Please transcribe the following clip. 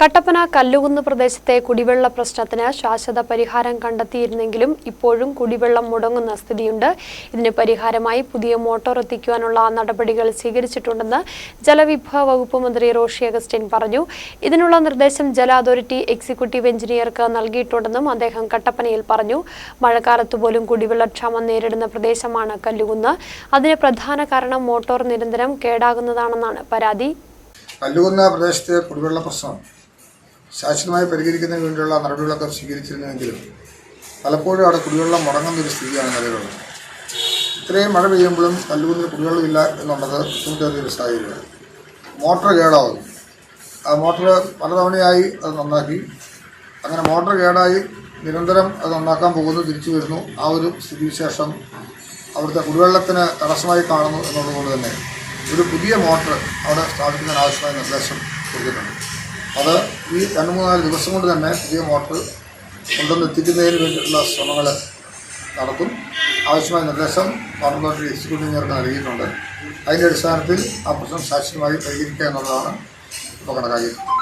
കട്ടപ്പന കല്ലുകുന്ന് പ്രദേശത്തെ കുടിവെള്ള പ്രശ്നത്തിന് ശാശ്വത പരിഹാരം കണ്ടെത്തിയിരുന്നെങ്കിലും ഇപ്പോഴും കുടിവെള്ളം മുടങ്ങുന്ന സ്ഥിതിയുണ്ട്. ഇതിന് പരിഹാരമായി പുതിയ മോട്ടോർ എത്തിക്കുവാനുള്ള നടപടികൾ സ്വീകരിച്ചിട്ടുണ്ടെന്ന് ജലവിഭവ വകുപ്പ് മന്ത്രി റോഷി അഗസ്റ്റിൻ പറഞ്ഞു. ഇതിനുള്ള നിർദ്ദേശം ജല അതോറിറ്റി എക്സിക്യൂട്ടീവ് എഞ്ചിനീയർക്ക് നൽകിയിട്ടുണ്ടെന്നും അദ്ദേഹം കട്ടപ്പനയിൽ പറഞ്ഞു. മഴക്കാലത്ത് പോലും കുടിവെള്ളക്ഷാമം നേരിടുന്ന പ്രദേശമാണ് കല്ലുകുന്ന്. അതിന് പ്രധാന കാരണം മോട്ടോർ നിരന്തരം കേടാകുന്നതാണെന്നാണ് പരാതി. കല്ലുകുന്ന പ്രദേശത്തെ കുടിവെള്ള പ്രശ്നം ശാശ്വതമായി പരിഹരിക്കുന്നതിന് വേണ്ടിയുള്ള നടപടികളൊക്കെ സ്വീകരിച്ചിരുന്നുവെങ്കിലും പലപ്പോഴും അവിടെ കുടിവെള്ളം മുടങ്ങുന്ന ഒരു സ്ഥിതിയാണ് നിലവിലുള്ളത്. ഇത്രയും മഴ പെയ്യുമ്പോഴും കല്ലൂരിൽ കുടിവെള്ളം ഇല്ല എന്നുള്ളത് ബുദ്ധിമുട്ടേറിയ ഒരു സാഹചര്യമാണ്. മോട്ടോർ കേടാവുന്നു. ആ മോട്ടോർ പലതവണയായി അത് നന്നാക്കി. അങ്ങനെ മോട്ടോർ കേടായി നിരന്തരം അത് നന്നാക്കാൻ പോകുന്നു തിരിച്ചു വരുന്നു. ആ ഒരു സ്ഥിതിവിശേഷം അവിടുത്തെ കുടിവെള്ളത്തിന് തടസ്സമായി കാണുന്നു എന്നുള്ളതുകൊണ്ട് തന്നെ ഒരു പുതിയ മോട്ടോർ അവിടെ സ്ഥാപിക്കുന്നതിന് ആവശ്യമായ നിർദ്ദേശം കൊടുത്തിട്ടുണ്ട്. അത് ഈ രണ്ട് മൂന്നാൽ ദിവസം കൊണ്ട് തന്നെ പുതിയ മോട്ടർ കൊണ്ടുവന്ന് എത്തിക്കുന്നതിന് വേണ്ടിയിട്ടുള്ള ശ്രമങ്ങൾ നടത്തും ആവശ്യമായ നിർദ്ദേശം വാട്ടർ അതോറിറ്റി എക്സിക്യൂട്ടീവ് എഞ്ചിനീയർക്ക് നൽകിയിട്ടുണ്ട്. അതിന്റെ അടിസ്ഥാനത്തിൽ ആ പ്രശ്നം ശാശ്വതമായി പരിഹരിക്കുക എന്നുള്ളതാണ് ഇപ്പോൾ കണക്കാക്കിയിട്ടുള്ളത്